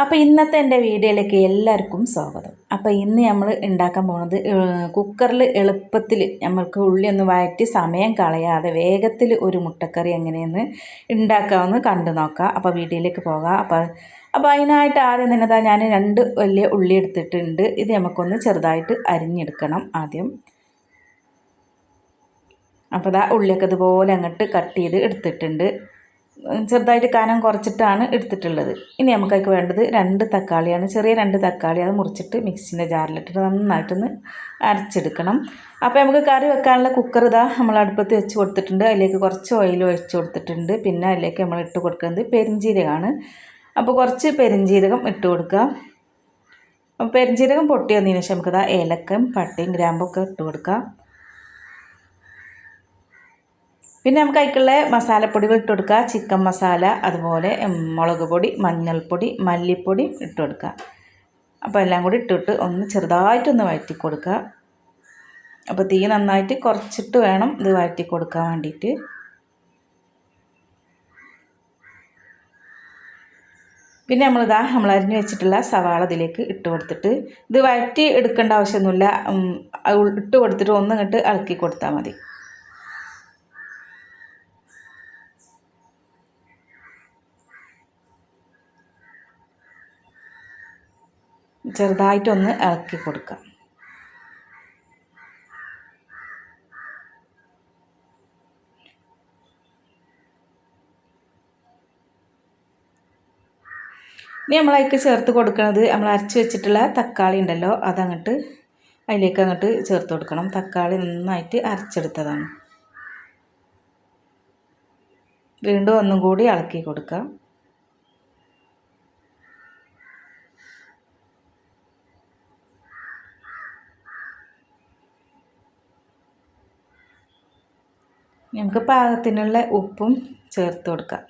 അപ്പോൾ ഇന്നത്തെ എന്റെ വീഡിയോയിലേക്ക് എല്ലാവർക്കും സ്വാഗതം. അപ്പോൾ ഇന്ന് നമ്മൾ ഉണ്ടാക്കാൻ പോകുന്നത് കുക്കറിൽ എളുപ്പത്തിൽ നമ്മൾക്ക് ഉള്ളി ഒന്ന് വഴറ്റി സമയം കളയാതെ വേഗത്തിൽ ഒരു മുട്ടക്കറി എങ്ങനെയെന്ന് ഉണ്ടാക്കാമെന്ന് കണ്ടു നോക്കാം. അപ്പോൾ വീഡിയോയിലേക്ക് പോകാം. അപ്പോൾ അപ്പോൾ അതിനായിട്ട് ആദ്യം തന്നെ ഞാൻ രണ്ട് വലിയ ഉള്ളി എടുത്തിട്ടുണ്ട്. ഇത് നമുക്കൊന്ന് ചെറുതായിട്ട് അരിഞ്ഞെടുക്കണം ആദ്യം. അപ്പോൾ ഇതാ ഉള്ളിയൊക്കെ ഇതുപോലെ അങ്ങോട്ട് കട്ട് ചെയ്ത് എടുത്തിട്ടുണ്ട്. ചെറുതായിട്ട് കനം കുറച്ചിട്ടാണ് എടുത്തിട്ടുള്ളത്. ഇനി നമുക്കതിക്ക് വേണ്ടത് രണ്ട് തക്കാളിയാണ്. ചെറിയ രണ്ട് തക്കാളി അത് മുറിച്ചിട്ട് മിക്സിന്റെ ജാറിലിട്ടിട്ട് നന്നായിട്ടൊന്ന് അരച്ചെടുക്കണം. അപ്പോൾ നമുക്ക് കറി വെക്കാനുള്ള കുക്കർ ഇതാ നമ്മൾ അടുപ്പത്ത് വെച്ച് കൊടുത്തിട്ടുണ്ട്. അതിലേക്ക് കുറച്ച് ഓയിൽ ഒഴിച്ച് കൊടുത്തിട്ടുണ്ട്. പിന്നെ അതിലേക്ക് നമ്മൾ ഇട്ട് കൊടുക്കുന്നത് പെരിഞ്ചീരകമാണ്. അപ്പോൾ കുറച്ച് പെരിഞ്ചീരകം ഇട്ട് കൊടുക്കുക. അപ്പോൾ പെരിഞ്ചീരകം പൊട്ടി വന്നതിന് ശേഷം നമുക്കിതാ ഏലക്കയും പട്ടയും ഗ്രാമ്പൊക്കെ ഇട്ട് കൊടുക്കാം. പിന്നെ നമുക്ക് അതിക്കുള്ള മസാലപ്പൊടികൾ ഇട്ട് കൊടുക്കുക. ചിക്കൻ മസാല അതുപോലെ മുളക് പൊടി മഞ്ഞൾപ്പൊടി മല്ലിപ്പൊടി ഇട്ട് കൊടുക്കുക. അപ്പോൾ എല്ലാം കൂടി ഇട്ടിട്ട് ഒന്ന് ചെറുതായിട്ടൊന്ന് വഴറ്റി കൊടുക്കുക. അപ്പോൾ തീ നന്നായിട്ട് കുറച്ചിട്ട് വേണം ഇത് വഴറ്റി കൊടുക്കാൻ വേണ്ടിയിട്ട്. പിന്നെ നമ്മളിതാ നമ്മൾ അരിഞ്ഞു വെച്ചിട്ടുള്ള സവാള ഇതിലേക്ക് ഇട്ട് കൊടുത്തിട്ട് ഇത് വഴറ്റി എടുക്കേണ്ട ആവശ്യമൊന്നുമില്ല. ഇട്ട് കൊടുത്തിട്ട് ഒന്ന് ഇങ്ങോട്ട് ഇളക്കി കൊടുത്താൽ മതി. ചെറുതായിട്ടൊന്ന് ഇളക്കി കൊടുക്കാം ഇനി നമ്മളതിലേക്ക് ചേർത്ത് കൊടുക്കുന്നത് നമ്മൾ അരച്ച് വെച്ചിട്ടുള്ള തക്കാളി ഉണ്ടല്ലോ അതങ്ങോട്ട് അതിലേക്ക് അങ്ങോട്ട് ചേർത്ത് കൊടുക്കണം. തക്കാളി നന്നായിട്ട് അരച്ചെടുത്തതാണ്. വീണ്ടും ഒന്നും കൂടി ഇളക്കി കൊടുക്കാം. നമുക്ക് പാകത്തിനുള്ള ഉപ്പും ചേർത്ത് കൊടുക്കാം.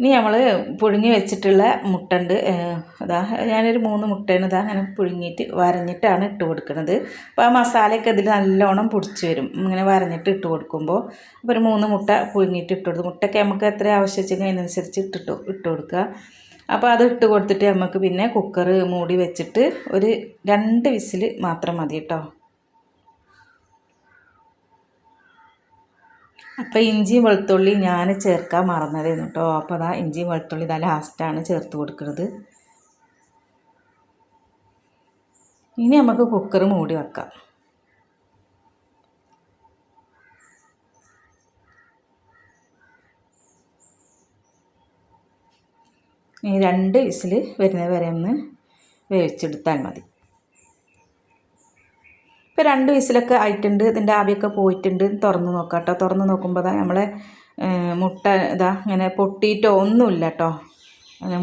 ഇനി നമ്മൾ പുഴുങ്ങി വെച്ചിട്ടുള്ള മുട്ട ഉണ്ട് അതാ ഞാനൊരു മൂന്ന് മുട്ടയാണ് ഇതാ അങ്ങനെ പുഴുങ്ങിയിട്ട് വരഞ്ഞിട്ടാണ് ഇട്ട് കൊടുക്കുന്നത് അപ്പോൾ ആ മസാലയൊക്കെ ഇതിൽ നല്ലോണം പൊടിച്ച് വരും. ഇങ്ങനെ വരഞ്ഞിട്ട് ഇട്ട് കൊടുക്കുമ്പോൾ അപ്പോൾ ഒരു മൂന്ന് മുട്ട പുഴുങ്ങിയിട്ട് ഇട്ട് കൊടുക്കും മുട്ടയ്ക്ക് നമുക്ക് എത്ര ആവശ്യം വെച്ചെങ്കിൽ അതിനനുസരിച്ച് ഇട്ടിട്ട് ഇട്ട് കൊടുക്കുക. അപ്പോൾ അത് ഇട്ട് കൊടുത്തിട്ട് നമുക്ക് പിന്നെ കുക്കർ മൂടി വെച്ചിട്ട് ഒരു രണ്ട് വിസിൽ മാത്രം മതി കേട്ടോ അപ്പോൾ ഇഞ്ചിയും വെളുത്തുള്ളി ഞാൻ ചേർക്കാൻ മറന്നതായിരുന്നു കേട്ടോ അപ്പോൾ അതാ ഇഞ്ചിയും വെളുത്തുള്ളി ഇതാ ലാസ്റ്റാണ് ചേർത്ത് കൊടുക്കുന്നത് ഇനി നമുക്ക് കുക്കർ മൂടി വെക്കാം. ഈ രണ്ട് വിസിൽ വരുന്നത് വരെ ഒന്ന് വേവിച്ചെടുത്താൽ മതി. ഇപ്പോൾ രണ്ട് വിസിലൊക്കെ ആയിട്ടുണ്ട്. ഇതിന്റെ ആവിയൊക്കെ പോയിട്ടുണ്ട്. തുറന്ന് നോക്കാം കേട്ടോ തുറന്ന് നോക്കുമ്പോൾ നമ്മളെ മുട്ട ഇതാ ഇങ്ങനെ പൊട്ടിയിട്ടോ ഒന്നുമില്ല കേട്ടോ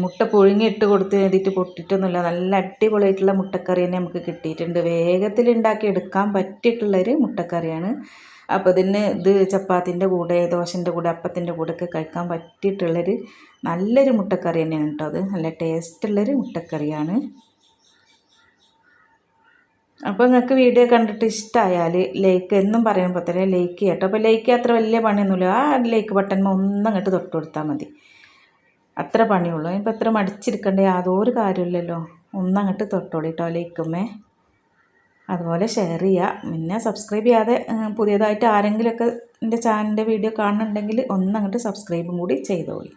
മുട്ട പുഴുങ്ങിയിട്ട് കൊടുത്ത് എഴുതിയിട്ട് പൊട്ടിയിട്ടൊന്നുമില്ല നല്ല അടിപൊളിയായിട്ടുള്ള മുട്ടക്കറി തന്നെ നമുക്ക് കിട്ടിയിട്ടുണ്ട്. വേഗത്തിൽ ഉണ്ടാക്കി എടുക്കാൻ പറ്റിയിട്ടുള്ളൊരു മുട്ടക്കറിയാണ്. അപ്പോൾ ഇതിന് ഇത് ചപ്പാത്തിന്റെ കൂടെ ദോശന്റെ കൂടെ അപ്പത്തിന്റെ കൂടെ ഒക്കെ കഴിക്കാൻ പറ്റിയിട്ടുള്ളൊരു നല്ലൊരു മുട്ടക്കറി തന്നെയാണ് കേട്ടോ അത്. നല്ല ടേസ്റ്റുള്ളൊരു മുട്ടക്കറിയാണ്. അപ്പോൾ നിങ്ങൾക്ക് വീഡിയോ കണ്ടിട്ട് ഇഷ്ടമായാൽ ലൈക്ക് എന്നും പറയുമ്പോൾ തന്നെ ലൈക്ക് ചെയ്യട്ടോ അപ്പോൾ ലൈക്ക് അത്ര വലിയ പണിയൊന്നുമില്ല. ആ ലൈക്ക് ബട്ടൺ ഒന്നും അങ്ങോട്ട് തൊട്ട് കൊടുത്താൽ മതി. അത്ര പണിയുള്ളൂ. ഇനിയിപ്പോൾ എത്ര മടിച്ചിരിക്കേണ്ട? യാതൊരു കാര്യമില്ലല്ലോ ഒന്നങ്ങോട്ട് തൊട്ടോളിട്ടോ ലൈക്കുമ്മേ അതുപോലെ ഷെയർ ചെയ്യുക പിന്നെ സബ്സ്ക്രൈബ് ചെയ്യാതെ പുതിയതായിട്ട് ആരെങ്കിലുമൊക്കെ എന്റെ ചാനലിന്റെ വീഡിയോ കാണുന്നുണ്ടെങ്കിൽ ഒന്നങ്ങോട്ട് സബ്സ്ക്രൈബും കൂടി ചെയ്തോളി.